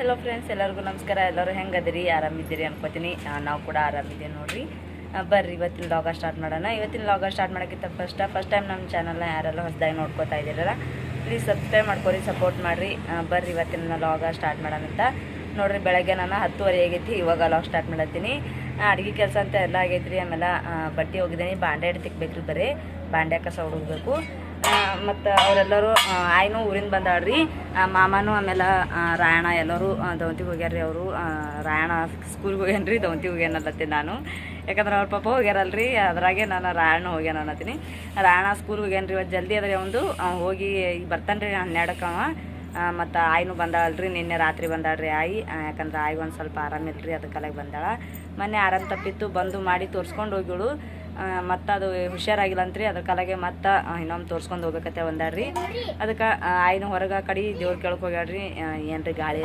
Hello friends ಎಲ್ಲರಿಗೂ ನಮಸ್ಕಾರ. ಎಲ್ಲರೂ ಹೆಂಗದಿರಿ? ಆರಾಮಿದ್ದೀರಿ ಅನ್ಕೋತೀನಿ. ನಾವು ಕೂಡ ಆರಾಮಿದ್ದೀವಿ ನೋಡ್ರಿ. ಬರ್ರಿ, ಇವತ್ತಿನ ಲಾಗ ಸ್ಟಾರ್ಟ್ ಮಾಡೋಣ. ಇವತ್ತಿನ ಲಾಗ ಸ್ಟಾರ್ಟ್ ಮಾಡೋಕ್ಕಿಂತ ಫಸ್ಟ್ ಫಸ್ಟ್ ಟೈಮ್ ನಮ್ಮ ಚಾನಲ್ನ ಯಾರೆಲ್ಲ ಹೊಸದಾಗಿ ನೋಡ್ಕೋತಾ ಇದ್ದೀರಲ್ಲ ಪ್ಲೀಸ್ ಸಬ್ಸ್ಕ್ರೈಬ್ ಮಾಡ್ಕೊರಿ ಸಪೋರ್ಟ್ ಮಾಡಿರಿ. ಬರ್ರಿ, ಇವತ್ತಿನ ಲಾಗ ಸ್ಟಾರ್ಟ್ ಮಾಡೋಣ ಅಂತ. ನೋಡ್ರಿ, ಬೆಳಗ್ಗೆ ನಾನು ಹತ್ತುವರೆ ಆಗೈತಿ ಇವಾಗ ಲಾಗ್ ಸ್ಟಾರ್ಟ್ ಮಾಡತ್ತೀನಿ ಅಡುಗೆ ಕೆಲಸ ಅಂತ ಎಲ್ಲ ಆಗೈತ್ರಿ ಆಮೇಲೆ ಬಟ್ಟೆ ಹೋಗಿದ್ದೀನಿ ಬಾಂಡೆ ತಿಕ್ಬೇಕ್ರಿ ಬರೀ. ಬಾಂಡೆ ಕಸ ಹುಡುಗಬೇಕು ಮತ್ತು ಅವರೆಲ್ಲರೂ ಆಯ್ನು ಊರಿಂದ ಬಂದಾಳ್ರಿ. ಮಾಮನು ಆಮೇಲೆ ರಾಯಣ ಎಲ್ಲರೂ ಹೋಗ್ಯಾರ ರೀ ಅವರು. ರಾಯಣ ಸ್ಕೂಲ್ಗೆ ಹೋಗ್ಯಾನ್ರಿ ದವಂತಿಗೆ ಹೋಗ್ಯಾನಲ್ಲತ್ತಿ ನಾನು. ಯಾಕಂದ್ರೆ ಅವ್ರ ಪಾಪ ಹೋಗ್ಯಾರಲ್ರಿ, ಅದ್ರಾಗೆ ನಾನು ರಾಯಣ ಹೋಗ್ಯಾನ ಅನ್ನತ್ತೀನಿ. ರಾಯಣ ಸ್ಕೂಲ್ಗೆ ಹೋಗ್ಯಾನ್ರಿ, ಇವತ್ತು ಜಲ್ದಿ ಅದ್ರಿ ಒಂದು ಹೋಗಿ ಬರ್ತಾನೆ ರೀ ಹನ್ನೆರಡಕ್ಕೆ ಅವ. ಮತ್ತು ಆಯ್ನು ಬಂದಾಳಲ್ರಿ ನಿನ್ನೆ ರಾತ್ರಿ ಬಂದಾಳ್ರಿ ಆಯಿ. ಯಾಕಂದ್ರೆ ಆಯಿ ಒಂದು ಸ್ವಲ್ಪ ಆರಾಮಿಲ್ರಿ ಅದಕ್ಕೆಲ್ಲ ಬಂದಾಳ. ಮೊನ್ನೆ ಆರಾಮ ತಪ್ಪಿತ್ತು, ಬಂದು ಮಾಡಿ ತೋರಿಸ್ಕೊಂಡು ಹೋಗಿಳು ಮತ್ತು ಅದು ಹುಷಾರಾಗಿಲ್ಲ ಅಂತ್ರಿ. ಅದ್ರ ಕಾಲಾಗೆ ಮತ್ತೆ ಇನ್ನೊಮ್ಮೆ ತೋರ್ಸ್ಕೊಂಡು ಹೋಗ್ಬೇಕತ್ತೆ ಒಂದಾಡ್ರಿ ಅದಕ್ಕೆ ಆಯ್ನು ಹೊರಗೆ ಕಡೆ ದೇವ್ರ ಕೇಳಕ್ಕೆ ಹೋಗ್ಯಾಡ್ರಿ ಏನ್ರಿ ಗಾಳಿ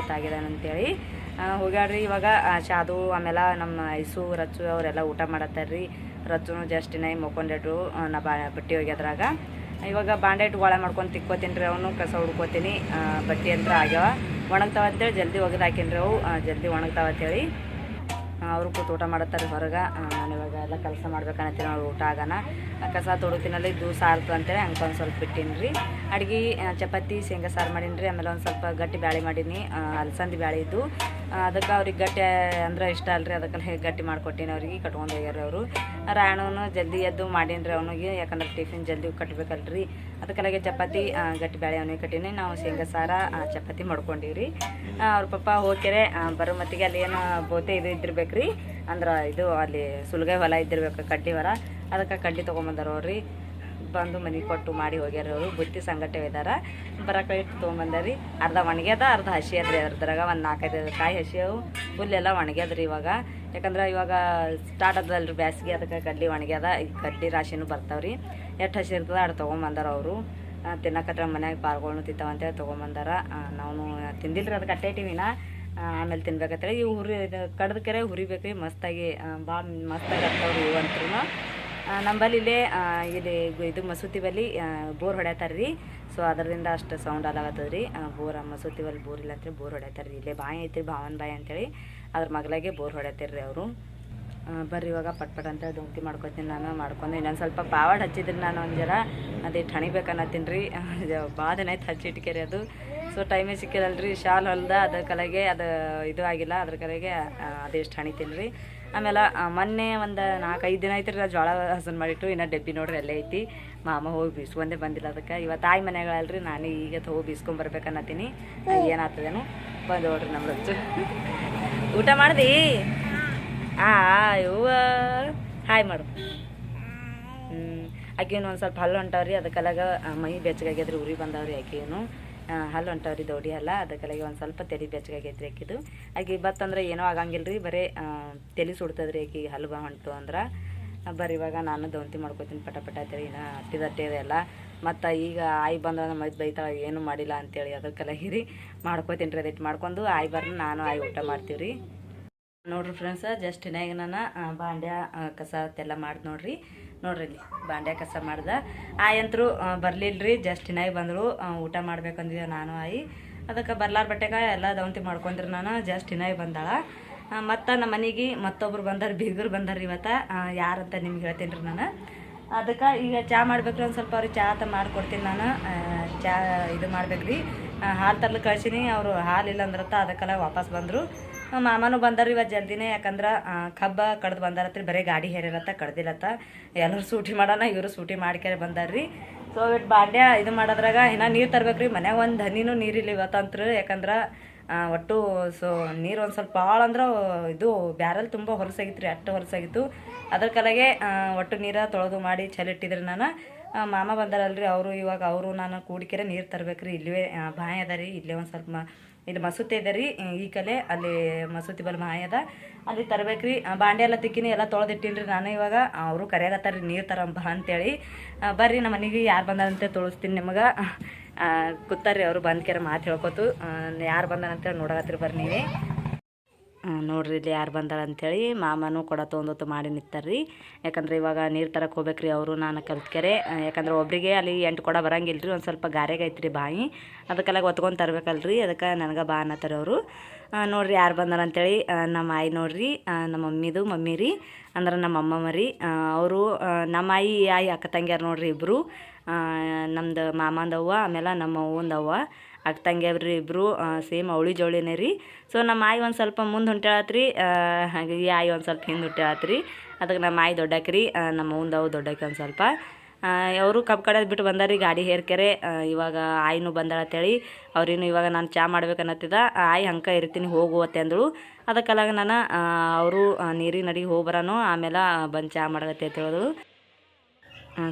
ಆ, ಹೋಗ್ಯಾಡ್ರಿ ಇವಾಗ ಶಾದು ಆಮೇಲೆ ನಮ್ಮ ಐಸು ರಚ್ಚು ಅವರೆಲ್ಲ ಊಟ ಮಾಡತ್ತಾರ್ರಿ. ರಚ್ಚುನು ಜಸ್ಟ್ ನೈ ಮಕ್ಕೊಂಡ್ರು ನಾ ಬಾ ಬಟ್ಟೆ ಹೋಗ್ಯದ್ರಾಗ ಇವಾಗ ಬಾಂಡೆ ಒಳ ಮಾಡ್ಕೊಂಡು ತಿಕ್ಕೋತೀನಿ ರೀ ಅವನು ಕಸ ಹುಡ್ಕೋತೀನಿ. ಬಟ್ಟೆ ಅಂತ ಆಗ್ಯಾವ. ಒಣಗ್ತಾವ ಅಂತೇಳಿ ಜಲ್ದಿ ಒಗೆದು ಹಾಕಿನ್ರಿ ಅವು ಜಲ್ದಿ ಒಣಗ್ತಾವ ಅಂತೇಳಿ. ಅವರು ಕೂತು ಊಟ ಮಾಡತ್ತಾರೆ ಹೊರಗೆ. ನಾನು ಇವಾಗ ಎಲ್ಲ ಕೆಲಸ ಮಾಡ್ಬೇಕನ್ನತ್ತೀನಿ ಅವ್ರು ಊಟ ಆಗೋಣ. ಕಸ ತೊಡತಿನಲ್ಲಿ ಇದು ಸಾರ್ತು ಅಂತೇಳಿ ಹಂಗೆ ಒಂದು ಸ್ವಲ್ಪ ಬಿಟ್ಟೀನಿ ರೀ ಅಡುಗೆ ಚಪಾತಿ, ಶೇಂಗಾ ಸಾರು ಮಾಡೀನಿ ರೀ ಆಮೇಲೆ ಒಂದು ಸ್ವಲ್ಪ ಗಟ್ಟಿ ಬ್ಯಾಳಿ ಮಾಡೀನಿ. ಅಲಸಂದಿ ಬ್ಯಾಳಿ ಇದ್ದು. ಅದಕ್ಕೆ ಅವ್ರಿಗೆ ಗಟ್ಟಿ, ಅಂದ್ರೆ ಇಷ್ಟ ಅಲ್ರಿ, ಅದಕ್ಕೆ ಹೇಗೆ ಗಟ್ಟಿ ಮಾಡಿಕೊಟ್ಟೀನಿ ಅವ್ರಿಗೆ, ಕಟ್ಕೊಂಡು ಹೋಗ್ಯಾರ ಅವರು. ರಾಯಣನು ಜಲ್ದಿ ಎದ್ದು ಮಾಡೀನಿ ರೀ ಅವನಿಗೆ, ಯಾಕಂದ್ರೆ ಟಿಫಿನ್ ಜಲ್ದಿ ಕಟ್ಬೇಕಲ್ರಿ. ಅದಕ್ಕೆಲ್ಲಾಗೆ ಚಪಾತಿ ಗಟ್ಟಿ ಬೇಳೆ ಅವನಿಗೆ ಕಟ್ಟೀನಿ. ನಾವು ಶೇಂಗಾ ಸಾರ ಚಪಾತಿ ಮಾಡ್ಕೊಂಡೀವಿ ಅವ್ರ ಪಪ್ಪ ಹೋಗ್ಯಾರೆ ಬರೋ ಮತ್ತಿಗೆ ಅಲ್ಲಿ ಏನು ಬೋತೆ ಇದು ಇದ್ದಿರ್ಬೇಕ್ರಿ. ಅಂದ್ರೆ ಇದು ಅಲ್ಲಿ ಸುಲ್ಗಾಯಿ ಹೊಲ ಇದ್ದಿರ್ಬೇಕು, ಕಡ್ಡಿ ಹೊರ. ಅದಕ್ಕೆ ಕಡ್ಡಿ ತೊಗೊಂಬಂದಾರ ಅವ್ರಿ. ಬಂದು ಮನೆ ಕೊಟ್ಟು ಮಾಡಿ ಹೋಗ್ಯಾರ ಅವರು ಬುತ್ತಿ ಸಂಗಟೆ ಇದಾರ ಬರಕ ಇಟ್ಟು ಅರ್ಧ ಒಣಗ್ಯದ, ಅರ್ಧ ಹಸಿ ಅದ್ರಿ ಅದ್ರಾಗ ಒಂದು ನಾಲ್ಕೈದು ಕಾಯಿ ಹಸಿ ಅವು ಹುಲ್ಲೆಲ್ಲ ಒಣಗ್ಯದ್ರಿ ಇವಾಗ. ಯಾಕಂದ್ರೆ ಇವಾಗ ಸ್ಟಾರ್ಟ್ ಅದಲ್ರಿ ಬ್ಯಾಸ್ಗೆ. ಅದಕ್ಕೆ ಕಡ್ಲಿ ಒಣಗ್ಯದ. ಈಗ ಕಡ್ಲಿ ರಾಶಿನೂ ಬರ್ತಾವ್ರಿ. ಎಷ್ಟು ಹಸಿ ಇರ್ತದ ಅಷ್ಟು ತೊಗೊಂಬಂದಾರ ಅವರು. ತಿನ್ನಕತ್ರ ಮನ್ಯಾಗ ಪಾರ್ಗಳ್ನು ತಿಂತಾವ ಅಂತೇಳಿ ತೊಗೊಂಬಂದಾರ. ನಾವು ತಿಂದಿಲ್ರಿ ಅದಕ್ಕೆ ಅಟ್ಟೆ ಇಟ್ಟಿವಿನ ಆಮೇಲೆ ತಿನ್ಬೇಕಂತೇಳಿ ಇವು ಹುರಿ, ಕಡ್ದ ಕೆರೆ ಹುರಿಬೇಕ್ರಿ. ಮಸ್ತಾಗಿ ಭಾಳ ಮಸ್ತಾಗಿ ಆಗ್ತಾವ್ರಿ ಇವಂತ್ರೂ ನಂಬಲ್ಲಿ ಇಲ್ಲೇ ಇಲ್ಲಿ ಇದು ಮಸೂತಿ ಬಲ್ಲಿ ಬೋರ್ ಹೊಡ್ಯಾತಾರ್ರಿ. ಸೊ ಅದರಿಂದ ಅಷ್ಟು ಸೌಂಡ್ ಅಲಾಗತ್ತದ ರೀ ಬೋರ್ ಮಸೂತಿ ಬಲ್ಲಿ ಬೋರ್ ಇಲ್ಲ ಅಂತೇಳಿ ಬೋರ್ ಹೊಡ್ಯಾತಾರ್ರಿ. ಇಲ್ಲೇ ಬಾಯಿ ಐತ್ರಿ, ಭಾವನ್ ಬಾಯಿ ಅಂತೇಳಿ ಅದ್ರ ಮಗಲಾಗೆ ಬೋರ್ ಹೊಡ್ಯಾತಾರ್ರಿ ಅವರು. ಬರ್ರಿ ಇವಾಗ, ಪಟ್ ಪಟ್ ಅಂತ ದುಂಕಿ ಮಾಡ್ಕೊತೀನಿ ನಾನು, ಮಾಡ್ಕೊಂಡು ಇನ್ನೊಂದು ಸ್ವಲ್ಪ ಪಾವಾಡ್ ಹಚ್ಚಿದ್ರಿ ನಾನು ಒಂದು ಜರ. ಅದೇ ಹಣಿಬೇಕನ್ನತ್ತೀನಿ ರೀ. ಭಾಳ ದಿನ ಆಯ್ತು ಅದು. ಸೊ ಟೈಮೇ ಸಿಕ್ಕಿದಲ್ರಿ ಶಾಲ್ ಹೊಲ್ದ ಅದ್ರ ಕಲೆಗೆ ಅದು ಇದು ಆಗಿಲ್ಲ. ಅದ್ರ ಕಲೆಗೆ ಅದೆಷ್ಟು ಹಣಿತೀನಿ ರೀ ಆಮೇಲೆ ಮೊನ್ನೆ ಒಂದು ನಾಲ್ಕೈದು ದಿನ ಐತ್ರಿ ನಾ ಜೋಳ ಹಸನ್ ಮಾಡಿಟ್ಟು, ಇನ್ನು ಡಬ್ಬಿ ನೋಡ್ರಿ ಅಲ್ಲೇ ಐತಿ. ಮಾಮ ಹೋಗಿ ಬೀಸ್ಕೊಂಡೇ ಬಂದಿಲ್ಲ ಅದಕ್ಕೆ. ಇವತ್ತು ತಾಯಿ ಮನೆಗಳಲ್ರಿ, ನಾನು ಈಗ ಹೋಗಿ ಬೀಸ್ಕೊಂಬರ್ಬೇಕನ್ನತ್ತೀನಿ ಏನಾಗ್ತದೇನು? ಬಂದು ನೋಡ್ರಿ ನಮ್ಮ ರಚ್ಚು ಊಟ ಮಾಡ್ದಿ? ಆ ಇವ ಹಾಯ್ ಮಾಡು. ಹ್ಞೂ ಆಕೆನು ಒಂದು ಸ್ವಲ್ಪ ಹಲ್ಲು ಹೊಂಟವ್ರಿ. ಅದಕ್ಕೆಲ್ಲಾಗ ಮೈ ಬೆಚ್ಚಗಾಗ್ಯದ್ರಿ ಉರಿ ಬಂದವ್ರಿ ಆಕೆನು. ಹಲ್ಲು ಹೊಂಟವ್ರಿ ದೌಡಿ ಅಲ್ಲ ಅದಕ್ಕೆಲ್ಲ ಒಂದು ಸ್ವಲ್ಪ ತಲೆ ಬೆಚ್ಚಗಾಗೈತ್ರಿ ಆಕಿದು. ಆಕೆ ಬತ್ತಂದ್ರೆ ಏನೋ ಆಗಂಗಿಲ್ಲ ರೀ ಬರೀ ತಲೆ ರೀ ಆಕೆ ಹಲ್ಲು ಬಾ ಹೊಂಟು ಅಂದ್ರೆ. ಬರ್ರಿ ಇವಾಗ ನಾನು ದೌಂತಿ ಮಾಡ್ಕೋತೀನಿ ಪಟ ಪಟ ಅಂತೇಳಿ ಇನ್ನು ಅಟ್ಟಿದಟ್ಟೆ ಇದೆ ಎಲ್ಲ. ಮತ್ತು ಈಗ ಆಯ್ ಬಂದ್ರೆ ಮೈದು ಬೈತಾಳ, ಏನು ಮಾಡಿಲ್ಲ ಅಂತೇಳಿ ಅದಕ್ಕೆಲ್ಲ ರೀ ಮಾಡ್ಕೊತೀನಿ ರೀ ಅದಿಟ್ಟು ಮಾಡ್ಕೊಂಡು ಆಯ್ ಬರ್ನ ನಾನು ಆಯಿ ಊಟ ಮಾಡ್ತೀವಿ ರೀ ನೋಡ್ರಿ ಫ್ರೆಂಡ್ಸ ಜಸ್ಟ್ ಇನ್ನಾಗ ನಾನು ಬಾಂಡ್ಯ ಕಸ ಎಲ್ಲ ಮಾಡಿ ನೋಡ್ರಿ. ನೋಡ್ರಿ ಇಲ್ಲಿ ಬಾಂಡ್ಯ ಕಸ ಮಾಡ್ದ. ಆಯಂತ್ರು ಬರ್ಲಿಲ್ರಿ ಜಸ್ಟ್ ಇನ್ನಾಗ ಬಂದರು. ಊಟ ಮಾಡ್ಬೇಕಂದಿದ್ದೆ ನಾನು, ಆಯಿ. ಅದಕ್ಕೆ ಬರ್ಲಾರ ಬಟ್ಟೆಗೆ ಎಲ್ಲ ದವಂತಿ ಮಾಡ್ಕೊಂಡ್ರಿ ನಾನು ಜಸ್ಟ್ ಇನ್ನಾಗ ಬಂದಾಳ. ಮತ್ತು ನಮ್ಮ ಮನೆಗೆ ಮತ್ತೊಬ್ರು ಬಂದರು, ಬೀಗರು ಬಂದರು ಇವತ್ತು. ಯಾರಂತ ನಿಮ್ಗೆ ಹೇಳ್ತೀನಿ ರೀ ನಾನು. ಅದಕ್ಕೆ ಈಗ ಚಾ ಮಾಡ್ಬೇಕ್ರಿ ಒಂದು ಸ್ವಲ್ಪ, ಅವ್ರಿಗೆ ಚಹಾ ತ ಮಾಡ್ಕೊಡ್ತೀನಿ ನಾನು. ಚಹಾ ಇದು ಮಾಡ್ಬೇಕ್ರಿ. ಹಾಲು ತರ್ಲು ಕಳ್ಸೀನಿ, ಅವರು ಹಾಲು ಇಲ್ಲ ಅಂದ್ರತ್ತ ಅದಕ್ಕೆಲ್ಲ ವಾಪಸ್ ಬಂದರು. ಮಾಮನೂ ಬಂದಾರ ಇವತ್ತು ಜಲ್ದಿನೇ, ಯಾಕಂದ್ರೆ ಕಬ್ಬ ಕಡ್ದು ಬಂದಾರತ್ರಿ, ಬರೀ ಗಾಡಿ ಹೇರಿರತ್ತ ಕಡ್ದಿಲ್ಲತ್ತ ಎಲ್ಲರೂ ಸೂಟಿ ಮಾಡೋಣ, ಇವರು ಸೂಟಿ ಮಾಡ್ಕ್ಯಾರ ಬಂದಾರ್ರಿ. ಸೊ ಇವತ್ತು ಬಾಂಡ್ಯ ಇದು ಮಾಡೋದ್ರಾಗ ಇನ್ನೂ ನೀರು ತರ್ಬೇಕ್ರಿ, ಮನ್ಯಾಗ ಒಂದು ಹನಿನೂ ನೀರಿಲ್ಲ ಇವತ್ತಂತ್ರ, ಯಾಕಂದ್ರೆ ಒಟ್ಟು, ಸೊ, ನೀರು ಒಂದು ಸ್ವಲ್ಪ ಭಾಳ ಅಂದ್ರೆ, ಇದು ಬ್ಯಾರಲ್ ತುಂಬ ಹೊಲಸಾಗಿತ್ತು ರೀ ಅಷ್ಟು ಹೊಲಸಾಗಿತ್ತು. ಅದ್ರ ಕಲೆಗೆ ಒಟ್ಟು ನೀರ ತೊಳೆದು ಮಾಡಿ ಚಲಿಟ್ಟಿದ್ರೆ ನಾನು. ಮಾಮ ಬಂದಾರಲ್ರಿ, ಅವರು ಇವಾಗ ಅವರು ನಾನು ಕೂಡಿಕೆರೆ ನೀರು ತರ್ಬೇಕ್ರಿ ಇಲ್ಲವೇ ಬಾಯಿ ಅದ ರೀ, ಇಲ್ಲೇ ಒಂದು ಸ್ವಲ್ಪ ಇಲ್ಲಿ ಮಸೂತಿ ಇದೆ ರೀ, ಈ ಕಲೆ, ಅಲ್ಲಿ ಮಸೂತಿ ಬಲ್ ಮಾಯ ಅದ, ಅಲ್ಲಿ ತರಬೇಕ್ರಿ ಬಾಂಡೆ ಎಲ್ಲ ತಿಕ್ಕಿನಿ, ಎಲ್ಲ ತೊಳೆದಿಟ್ಟಿನಿ ರೀ ನಾನು ಇವಾಗ ಅವರು ಕರೆಯಾಗತ್ತಾರ ರೀ ನೀರು ತರಂಬ ಅಂತೇಳಿ ಬರ್ರಿ ನಮ್ಮ ಮನೆಗೆ ಯಾರು ಬಂದಾರಂತೆ ತೊಳಸ್ತೀನಿ ನಿಮಗೆ ಕೂತಾರ್ರಿ ಅವರು ಬಂದ್ಕೆರೆ ಮಾತು ಹೇಳ್ಕೊತು ಯಾರು ಬಂದಾರಂತೇಳಿ ನೋಡಕತ್ರಿ ಬರ್ರಿ ನೀವೇ. ನೋಡ್ರಿ ಇಲ್ಲಿ ಯಾರು ಬಂದಾರ ಅಂಥೇಳಿ ಮಾಮನೂ ಕೊಡ ತೊಗೊಂಡೊತ್ತು ಮಾಡಿ ನಿಂತಾರ್ರಿ. ಯಾಕಂದ್ರೆ ಇವಾಗ ನೀರು ತರಕ್ಕೆ ಹೋಗ್ಬೇಕ್ರಿ ಅವರು, ನಾನು ಕಲ್ತ್ಕೆರೆ. ಯಾಕಂದ್ರೆ ಒಬ್ಬರಿಗೆ ಅಲ್ಲಿ ಎಂಟು ಕೊಡ ಬರಂಗಿಲ್ಲ ರೀ ಒಂದು ಸ್ವಲ್ಪ ಗಾರೆಗೈತ್ರಿ ಬಾಯಿ. ಅದಕ್ಕೆಲ್ಲ ಒತ್ಕೊಂಡು ತರಬೇಕಲ್ರಿ, ಅದಕ್ಕೆ ನನಗೆ ಬಾ ಅನ್ನತ್ತಾರ ಅವರು. ನೋಡ್ರಿ ಯಾರು ಬಂದಾರ ಅಂತೇಳಿ ನಮ್ಮ ಆಯಿ ನೋಡ್ರಿ ನಮ್ಮ ಮಮ್ಮಿದು ಮಮ್ಮಿ ರೀ, ಅಂದ್ರೆ ನಮ್ಮ ಅಮ್ಮಮ್ಮ ರೀ. ಅವರು ನಮ್ಮ ಆಯಿ ಆಯಿ ಅಕ್ಕ ತಂಗಿಯಾರು ನೋಡ್ರಿ ಇಬ್ಬರು ನಮ್ಮದು ಮಾಮಂದವ್ವ, ಆಮೇಲೆ ನಮ್ಮ ಅವ್ವಂದವ್ವ. ಅಕ್ಕ ತಂಗಿಯವ್ರಿ ಇಬ್ಬರು ಸೇಮ್ ಅವಳಿ ಜವಳಿನೇ ರೀ. ಸೊ ನಮ್ಮ ಆಯಿ ಒಂದು ಸ್ವಲ್ಪ ಮುಂದೆ ಹೊಂಟ್ಯಾಳತ್ರಿ ಹಾಗೆ ಈ ಆಯಿ ಒಂದು ಸ್ವಲ್ಪ ಹಿಂದೆ ಹೊಂಟ್ಯಾಳತ್ರಿ. ಅದಕ್ಕೆ ನಮ್ಮ ಆಯಿ ದೊಡ್ಡಕ್ರಿ ನಮ್ಮ ಮುಂದವು ದೊಡ್ಡಕ್ಕೆ ಒಂದು ಸ್ವಲ್ಪ. ಅವರು ಕಬ್ಬು ಕಡೆದು ಬಿಟ್ಟು ಬಂದಾರಿ ಗಾಡಿ ಹೇರ್ಕೆರೆ ಇವಾಗ ಆಯಿನೂ ಬಂದಾಳ ಅಂತೇಳಿ. ಅವ್ರೇನು ಇವಾಗ ನಾನು ಚಾ ಮಾಡ್ಬೇಕನ್ನತ್ತಿದ ಆಯಿ ಹಂಕ ಇರ್ತೀನಿ ಹೋಗುವತ್ತೆ ಅಂದಳು. ಅದಕ್ಕೆಲ್ಲಾಗ ನಾನು ಅವರು ನೀರಿನ ನಡಿಗೆ ಹೋಗಿ ಬರೋನು, ಆಮೇಲೆ ಬಂದು ಚಾ ಮಾಡಕತ್ತೆ ಅಂತ ಹೇಳಿದ್ರು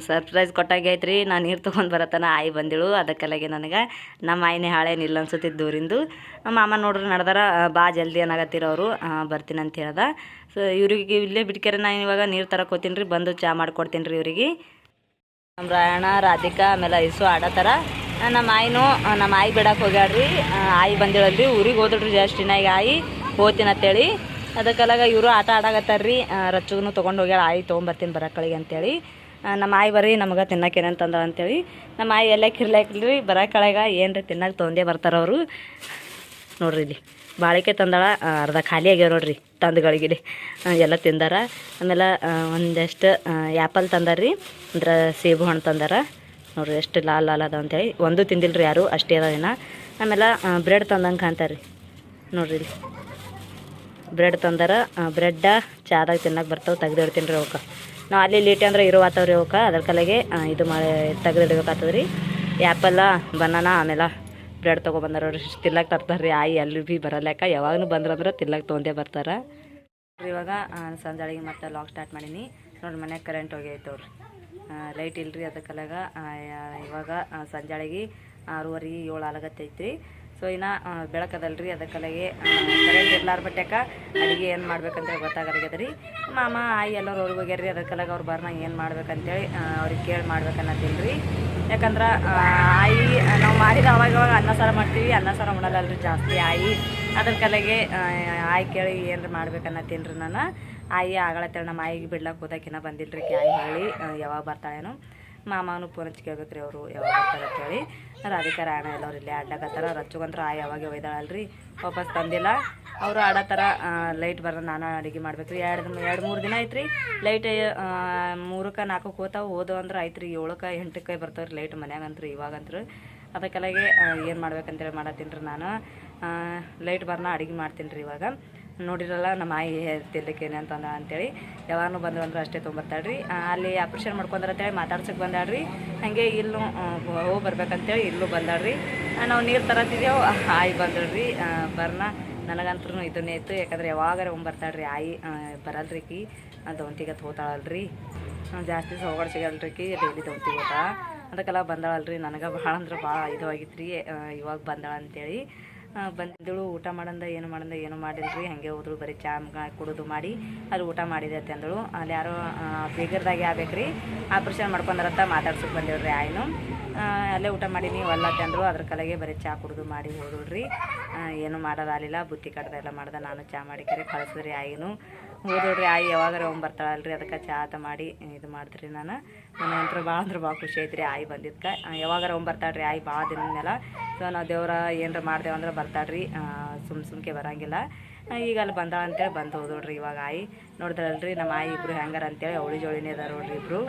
ಸರ್ಪ್ರೈಸ್ ಕೊಟ್ಟಾಗೆ ರೀ ನಾನು ನೀರು ತೊಗೊಂಡು ಬರತನ ಆಯಿ ಬಂದಿಳು. ಅದಕ್ಕೆಲ್ಲಾಗೆ ನನಗೆ ನಮ್ಮ ಆಯಿನೇ ಹಾಳೇನಿಲ್ಲ ಅನ್ಸುತ್ತಿದ್ದು ದೂರಿಂದು ಮಾಮ ನೋಡ್ರಿ ನಡೆದಾರ ಬಾ ಜಲ್ದಿ ಏನಾಗತ್ತಿರೋರು ಬರ್ತೀನಿ ಅಂತ ಹೇಳ್ದ. ಸೊ ಇವ್ರಿಗೆ ಇಲ್ಲೇ ಬಿಟ್ಕೆರೆ ನಾನು ಇವಾಗ ನೀರು ತರಕ್ಕೆ ಹೋಗ್ತೀನಿ ರೀ ಬಂದು ಚಾ ಮಾಡ್ಕೊಡ್ತೀನಿ ರೀ ಇವರಿಗೆ. ನಮ್ಮ ರಾಯಣ ರಾಧಿಕಾ, ಆಮೇಲೆ ಐಸು ಆಡತ್ತಾರ ನಮ್ಮ ಆಯಿನೂ ನಮ್ಮ ಆಯಿ ಬಿಡಕ್ಕೆ ಹೋಗ್ಯಾಡ್ರಿ ಆಯಿ ಬಂದಿಳಲ್ರಿ. ಊರಿಗೆ ಹೋದ್ರಿ ಜಾಸ್ತಿನ ಈಗ ಆಯಿ. ಹೋತೀನಿ ಅಂತೇಳಿ. ಅದಕ್ಕೆಲ್ಲಾಗ ಇವರು ಆಟ ಆಡಾಕತ್ತಾರ್ರಿ. ರಚ್ಚಗೂ ತೊಗೊಂಡು ಹೋಗ್ಯಾಳ. ಆಯಿ ತೊಗೊಂಬರ್ತೀನಿ ಬರಕ್ಕಳಿಗೆ ಅಂತೇಳಿ. ನಮ್ಮ ಆಯಿ ಬರ್ರಿ, ನಮಗೆ ತಿನ್ನಕ್ಕೆ ಏನಂತಂದ ಅಂತೇಳಿ. ನಮ್ಮ ಆಯಿ ಎಲ್ಲ ಕಿರ್ಲಾಕಿಲ್ರಿ ಬರಕಳೆಗ ಏನು ರೀ ತಿನ್ನಕ್ಕೆ ತೊಂದೇ ಬರ್ತಾರೆ ಅವರು. ನೋಡ್ರಿ ಇಲ್ಲಿ, ಬಾಳಿಕೆ ತಂದಳ ಅರ್ಧ ಖಾಲಿ ಆಗ್ಯಾವ ನೋಡ್ರಿ ತಂದುಗಳಿಗೆ. ಎಲ್ಲ ತಿಂದಾರ. ಆಮೇಲೆ ಒಂದಷ್ಟು ಆ್ಯಪಲ್ ತಂದಾರ್ರಿ, ಅಂದ್ರೆ ಸೇಬು ಹಣ್ಣು ತಂದಾರ. ನೋಡ್ರಿ ಎಷ್ಟು ಲಾಲ್ ಲಾಲ್ ಅದ ಅಂತೇಳಿ. ಒಂದು ತಿಂದಿಲ್ರಿ ಯಾರು, ಅಷ್ಟೇ ಅದ ಇನ್ನ. ಆಮೇಲೆ ಬ್ರೆಡ್ ತಂದಂಗೆ ಕಾಣ್ತಾರ್ರಿ. ನೋಡ್ರಿ ಇಲ್ಲಿ. ಬ್ರೆಡ್ ತಂದಾರ ಬ್ರೆಡ್ಡ ಚಾದಾಗ ತಿನ್ನಕ್ಕೆ ಬರ್ತಾವೆ ತೆಗ್ದಿಡ್ತೀನಿ ರೀ ಅವಕ್ಕೆ. ನಾವು ಅಲ್ಲಿ ಲೀಟಿ ಅಂದ್ರೆ ಇರೋ ಆತವ್ರಿ ಅವಕ್ಕೆ ಅದ್ರ ಕಲೆಗೆ ಇದು ಮಾಡಿ ತೆಗೆದಿಡ್ಬೇಕಾಗ್ತದೆ ರೀ ಆ್ಯಪಲ್ಲ ಬನಾನ ಆಮೇಲೆ ಬ್ರೆಡ್ ತೊಗೊಬಂದಾರ ತಿನ್ನಕ್ಕೆ ತರ್ತಾರೆ ರೀ ಆಯಿ ಅಲ್ಲಿ ಭೀ ಬರಲ್ಯಾಕ ಯಾವಾಗಲೂ ಬಂದ್ರಂದ್ರೆ ತಿಲ್ಲಕ್ಕೆ ತೊಗೊಂಡೇ ಬರ್ತಾರೆ. ಇವಾಗ ಸಂಜಾಳಿಗೆ ಮತ್ತೆ ಲಾಕ್ ಸ್ಟಾರ್ಟ್ ಮಾಡೀನಿ. ನೋಡಿ ಮನೆ ಕರೆಂಟ್ ಹೋಗೈತೆ ಅವ್ರಿ ಲೈಟ್ ಇಲ್ರಿ ಅದಕ್ಕೆಲ್ಲಾಗ ಇವಾಗ ಸಂಜಾಳಿಗೆ ಆರೂವರೆ ಏಳು ಆಲಾಗತ್ತೈತ್ರಿ ಸೊ ಇನ್ನು ಬೆಳಕದಲ್ರಿ ಅದಕ್ಕೆಲ್ಲಾಗೆ ಕರೆಂಟ್ ಇರ್ಲಾರ ಬಟ್ಟೆಕ ಅಡುಗೆ ಏನು ಮಾಡ್ಬೇಕಂತ ಗೊತ್ತಾಗಲಾಗ್ಯದ ರೀ ಮಾಮ, ಆಯಿ ಎಲ್ಲರೂ ಅವ್ರಿಗೆ ರೀ ಅದಕ್ಕಲ್ಲಾಗ ಅವ್ರು ಬರ್ನ ಏನು ಮಾಡ್ಬೇಕಂತೇಳಿ ಅವ್ರಿಗೆ ಕೇಳಿ ಮಾಡ್ಬೇಕನ್ನತ್ತೀನಿ ರೀ ಯಾಕಂದ್ರೆ ಆಯಿ, ನಾವು ಮಾಡಿದ ಅವಾಗ ಅವಾಗ ಅನ್ನ ಸಾರ ಮಾಡ್ತೀವಿ, ಅನ್ನ ಸಾರ ಮಾಡಲ್ಲಲ್ರಿ ಜಾಸ್ತಿ ಆಯಿ. ಅದ್ರ ಕಲೆಗೆ ಆಯಿ ಕೇಳಿ ಏನ್ರ ಮಾಡ್ಬೇಕನ್ನತ್ತೀನಿ ರೀ ನಾನು. ಆಯಿ ಆಗಳತ್ತೇಳಿ ನಮ್ಮ ಆಯಿಗೆ ಬಿಡ್ಲಕ್ಕೆ ಹೋದಾಕಿನ ರೀ ಆಯಿ ಹೇಳಿ ಯಾವಾಗ ಬರ್ತಾಳೇನೋ. ಮಾಮನು ಫೋನ್ ಕೇಳ್ಬೇಕ್ರಿ ಅವರು, ಯಾವಾಗ ಅಂತೇಳಿ. ರಾಧಿಕಾ ರಾಯಣ ಎಲ್ಲವ್ರು ಇಲ್ಲೇ ಆಡ್ಲಕತ್ತಾರ. ರಚ್ಚುಗಂತ್ರ ಆ ಯಾವಾಗ ಒಯ್ದಾಳಲ್ರಿ? ವಾಪಸ್ ತಂದಿಲ್ಲ ಅವರು ಆಡತ್ತಾರ. ಲೈಟ್ ಬರ ನಾನು ಅಡುಗೆ ಮಾಡ್ಬೇಕ್ರಿ. ಎರಡು ಎರಡು, ಮೂರು ದಿನ ಐತ್ರಿ ಲೈಟ್ ಮೂರಕ್ಕೆ, ನಾಲ್ಕಕ್ಕೆ ಹೋತಾವ. ಹೋದವು ಅಂದ್ರೆ ಐತ್ರಿ ಏಳಕ್ಕೆ, ಎಂಟಕ್ಕೆ ಬರ್ತಾವ್ರಿ ಲೈಟ್ ಮನ್ಯಾಗಂತ್ರಿ, ಇವಾಗಂತ್ರು. ಅದಕ್ಕೆಲ್ಲಾಗೆ ಏನು ಮಾಡ್ಬೇಕಂತೇಳಿ ಮಾಡತ್ತೀನಿ ರೀ ನಾನು. ಲೈಟ್ ಬರ್ನ ಅಡುಗೆ ಮಾಡ್ತೀನಿ ರೀ ಇವಾಗ. ನೋಡಿರಲ್ಲ, ನಮ್ಮ ಆಯಿ ತಿರ್ಲಿಕ್ಕೇನೆ ಅಂತಂದ ಅಂತೇಳಿ ಯಾವಾಗೂ ಬಂದ್ರು ಅಂದ್ರೆ ಅಷ್ಟೇ ತೊಗೊಂಬರ್ತಾಳ್ರಿ ಅಲ್ಲಿ ಆಪ್ರೇಷನ್ ಮಾಡ್ಕೊಂಡ್ರೆ ಅಂತೇಳಿ ಮಾತಾಡ್ಸಕ್ಕೆ ಬಂದಾಳ್ರಿ. ಹಾಗೆ ಇಲ್ಲೂ ಹೋಗಿ ಬರ್ಬೇಕಂತೇಳಿ ಇಲ್ಲೂ ಬಂದಾಳ್ರಿ. ನಾವು ನೀರು ತರತ್ತಿದ್ದೇವು ಆಯಿ ಬಂದಳ್ರಿ. ಬರ್ನ ನನಗಂತೂ ಇದನ್ನೇ ಇತ್ತು. ಯಾಕಂದ್ರೆ ಯಾವಾಗಾರ ಬರ್ತಾಳ್ರಿ ಆಯಿ ಬರಲ್ರಿಕಿ ದೌಂತಿಗೆ ಹೋತಾಳಲ್ರಿ. ಜಾಸ್ತಿ ಸೊಗಡು ಸಿಗಲ್ರಿ ಕಿ, ಡೈಲಿ ಹೋತಾಳ ಅದಕ್ಕೆಲ್ಲ ಬಂದಾಳಲ್ರಿ. ನನಗೆ ಭಾಳ ಅಂದ್ರೆ ಭಾಳ ಇದು ಆಗಿತ್ತು ರೀ ಇವಾಗ ಬಂದಾಳ ಅಂತೇಳಿ ಬಂದಿದ್ದಳು, ಊಟ ಮಾಡಂದ, ಏನು ಮಾಡಂದ, ಏನು ಮಾಡಿಲ್ರಿ, ಹಾಗೆ ಹೋದ್ರು, ಬರೀ ಚಾ ಕುಡಿದು ಮಾಡಿ, ಅಲ್ಲಿ ಊಟ ಮಾಡಿದೆ ಅಂತ ಅಲ್ಲಿ ಯಾರೋ ಬೀಗರ್ದಾಗೆ ಆಗ್ಬೇಕ್ರಿ, ಆಪ್ರೇಷನ್ ಮಾಡ್ಕೊಂಡ್ರಂತ ಮಾತಾಡ್ಸಕ್ಕೆ ಬಂದೇವ್ರಿ ಆಯ್ನು. ಅಲ್ಲೇ ಊಟ ಮಾಡೀನಿ, ಒಲ್ಲತ್ತೆ ಅಂದರು ಅದ್ರ ಕಲೆಗೆ ಬರೀ ಚಾ ಕುಡಿದು ಮಾಡಿ ಹೋದಳ್ರಿ. ಏನು ಮಾಡೋದಾಗಲಿಲ್ಲ, ಬುತ್ತಿ ಕಟ್ಟದೆಲ್ಲ ಮಾಡ್ದೆ, ನಾನು ಚಾ ಮಾಡಿ ಕರೆ ಕಳಿಸಿದ್ರಿ ಆಯಿನು. ಹೋದೋಡ್ರಿ ಆಯಿ ಯಾವಾಗಾರ ಬರ್ತಾಳಲ್ರಿ, ಅದಕ್ಕೆ ಚಾತ ಮಾಡಿ ಇದು ಮಾಡಿದ್ರಿ ನಾನು. ನನಗಂತೂ ಭಾಳ ಅಂದ್ರೆ ಭಾಳ ಖುಷಿ ಐತ್ರಿ ಆಯಿ ಬಂದಿದ್ಕೆ. ಯಾವಾಗಾರ ಬರ್ತಾಳ್ರಿ ಆಯಿ ಭಾಳ ದಿನನೆಲ್ಲ ಸೊ, ನಾವು ದೇವ್ರ ಏನರ ಮಾಡ್ದೇವು ಅಂದ್ರೆ ಬರ್ತಾಳ್ರಿ ಸುಮ್ ಸುಮ್ಕೆ ಬರಂಗಿಲ್ಲ. ಈಗ ಅಲ್ಲಿ ಬಂದಾಳ ಅಂತೇಳಿ ಬಂದು ಹೋದೋಡ್ರಿ ಇವಾಗ ಆಯಿ. ನೋಡಿದ್ರಲ್ರಿ, ನಮ್ಮ ಆಯಿ ಇಬ್ರು ಹೆಂಗಾರ ಅಂತೇಳಿ, ಅವಳಿ ಜೋಳಿನೇ ಇದಾರೆ ನೋಡ್ರಿ ಇಬ್ರು.